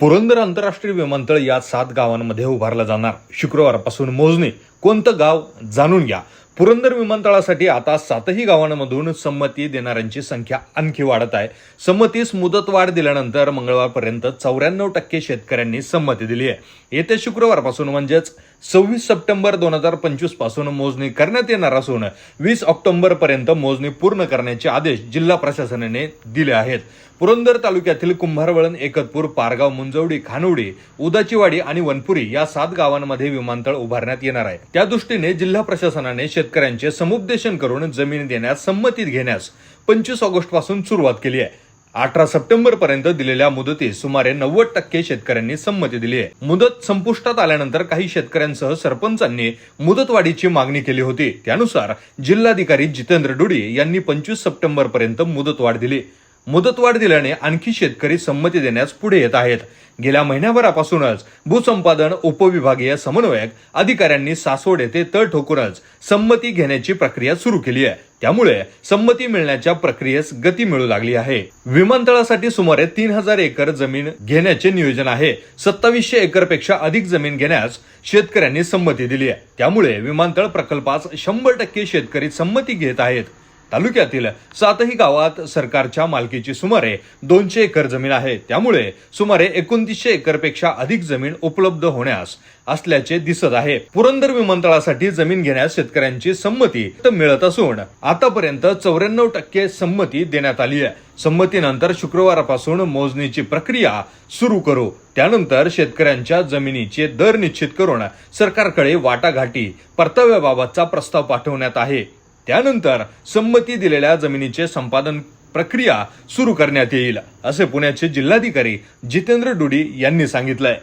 पुरंदर आंतरराष्ट्रीय विमानतळ या सात गावांमध्ये उभारलं जाणार. शुक्रवारपासून मोजणी कोणतं गाव जाणून घ्या. पुरंदर विमानतळासाठी आता सातही गावांमधून संमती देणाऱ्यांची संख्या आणखी वाढत आहे. संमतीस मुदतवाढ दिल्यानंतर मंगळवारपर्यंत चौऱ्याण्णव टक्के शेतकऱ्यांनी संमती दिली आहे. येत्या शुक्रवारपासून म्हणजेच सव्वीस सप्टेंबर दोन हजार पंचवीसपासून मोजणी करण्यात येणार असून वीस ऑक्टोबर पर्यंत मोजणी पूर्ण करण्याचे आदेश जिल्हा प्रशासनाने दिले आहेत. पुरंदर तालुक्यातील कुंभारवळण एकतपूर पारगाव मुंजवडी खानवडी उदाचीवाडी आणि वनपुरी या सात गावांमध्ये विमानतळ उभारण्यात येणार आहे. त्या दृष्टीने जिल्हा प्रशासनाने शेतकऱ्यांचे समुपदेशन करून जमीन देण्यास संमती घेण्यास पंचवीस ऑगस्टपासून सुरुवात केली आहे. अठरा सप्टेंबर पर्यंत दिलेल्या मुदतीस सुमारे नव्वद टक्के शेतकऱ्यांनी संमती दिली आहे. मुदत संपुष्टात आल्यानंतर काही शेतकऱ्यांसह सरपंचांनी मुदतवाढीची मागणी केली होती. त्यानुसार जिल्हाधिकारी जितेंद्र डुडी यांनी पंचवीस सप्टेंबर पर्यंत मुदतवाढ दिली. मुदतवाढ दिल्याने आणखी शेतकरी संमती देण्यास पुढे येत आहेत. गेल्या महिन्याभरापासूनच भूसंपादन उपविभागीय समन्वयक अधिकाऱ्यांनी सासवड येथे तळ ठोकूनच संमती घेण्याची प्रक्रिया सुरू केली आहे. त्यामुळे संमती मिळण्याच्या प्रक्रियेस गती मिळू लागली आहे. विमानतळासाठी सुमारे तीन हजार एकर जमीन घेण्याचे नियोजन आहे. सत्तावीसशे एकरपेक्षा अधिक जमीन घेण्यास शेतकऱ्यांनी संमती दिली आहे. त्यामुळे विमानतळ प्रकल्पास शंभर टक्के शेतकरी संमती घेत आहेत. तालुक्यातील सातही गावात सरकारच्या मालकीची सुमारे दोनशे एकर जमीन आहे. त्यामुळे सुमारे एकोणतीसशे एकरपेक्षा अधिक जमीन उपलब्ध होण्यास असल्याचे दिसत आहे. पुरंदर विमानतळासाठी जमीन घेण्यास शेतकऱ्यांची संमती तर मिळत असून आतापर्यंत चौऱ्याण्णव टक्के संमती देण्यात आली आहे. संमतीनंतर शुक्रवारपासून मोजणीची प्रक्रिया सुरू करू. त्यानंतर शेतकऱ्यांच्या जमिनीचे दर निश्चित करून सरकारकडे वाटाघाटी परताव्याबाबतचा प्रस्ताव पाठवण्यात आहे. त्यानंतर संमती दिलेल्या जमिनीचे संपादन प्रक्रिया सुरू करण्यात येईल असे पुण्याचे जिल्हाधिकारी जितेंद्र डुडी यांनी सांगितलंय.